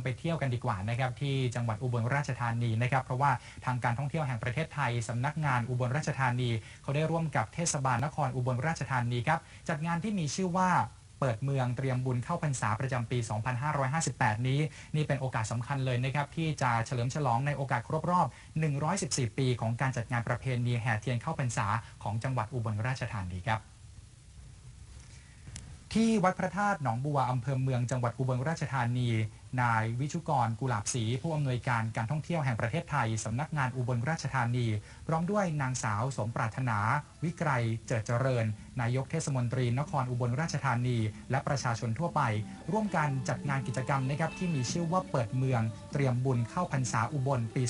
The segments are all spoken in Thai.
คุณไปเที่ยวกันดีกว่านะครับที่จังหวัดอุบลราชธานีนะครับ เพราะว่าทางการท่องเที่ยวแห่งประเทศไทยสำนักงานอุบลราชธานี เขาได้ร่วมกับเทศบาลนครอุบลราชธานีครับจัดงานที่มีชื่อว่าเปิดเมืองเตรียมบุญเข้าพรรษาประจำปี 2558 นี้ นี่เป็นโอกาสสำคัญเลยนะครับ ที่จะเฉลิมฉลองในโอกาสครบรอบ 114 ปี ของการจัดงานประเพณีแห่เทียนเข้าพรรษาของจังหวัดอุบลราชธานีครับที่วัดพระธาตุหนองบัวอำเภอเมืองจังหวัดอุบลราชธานี นายวิชุกรกุหลาบศรีผู้อำนวยการการท่องเที่ยวแห่งประเทศไทยสำนักงานอุบลราชธานี พร้อมด้วยนางสาวสมปรารถนา วิกรเจิดเจริญ นายกเทศมนตรีนครอุบลราชธานี และประชาชนทั่วไป ร่วมกันจัดงานกิจกรรมนะครับที่มีชื่อว่าเปิดเมือง เตรียมบุญเข้าพรรษาอุบลปี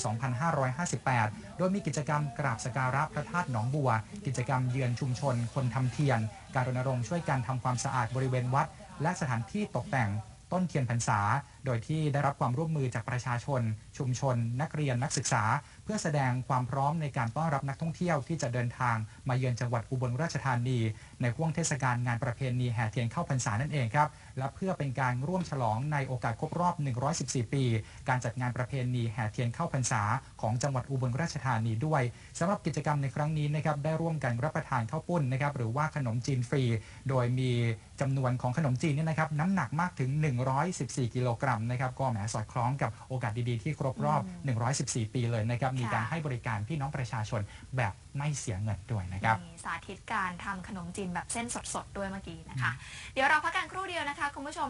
2558 โดยมีกิจกรรมกราบสการะพระธาตุหนองบัว กิจกรรมเยือนชุมชนคนทำเทียน การรณรงค์ช่วยกันทำความสะอาดบริเวณวัดและสถานที่ตกแต่ง ต้นเทียนพรรษา โดยที่ได้รับความร่วมมือจากประชาชน ชุมชน นักเรียนนักศึกษาเพื่อแสดงความพร้อมในการต้อนรับนักท่องเที่ยวที่จะเดินทางมาเยือนจังหวัดอุบลราชธานี ในห่วงเทศกาลงานประเพณีแห่เทียนเข้าพรรษานั่นเองครับ และเพื่อเป็นการร่วมฉลองในโอกาสครบรอบ 114 ปี การจัดงานประเพณีแห่เทียนเข้าพรรษาของจังหวัดอุบลราชธานีด้วยสำหรับกิจกรรมในครั้งนี้นะครับได้ร่วมกันรับประทานข้าวปุ้นนะครับหรือว่าขนมจีนฟรี โดยมีจำนวนของขนมจีนเนี่ยนะครับน้ำหนักมากถึง 114 กิโลกรัมนะครับก็แหมสอดคล้องกับโอกาสดีๆที่ครบรอบ 114 ปีเลยนะครับมีการให้บริการพี่น้องประชาชนแบบไม่เสียเงินด้วยนะครับ มีสาธิตการทำขนมจีนแบบเส้นสดๆด้วยเมื่อกี้นะคะ เดี๋ยวเราพักกันครู่เดียวนะคะคุณผู้ชม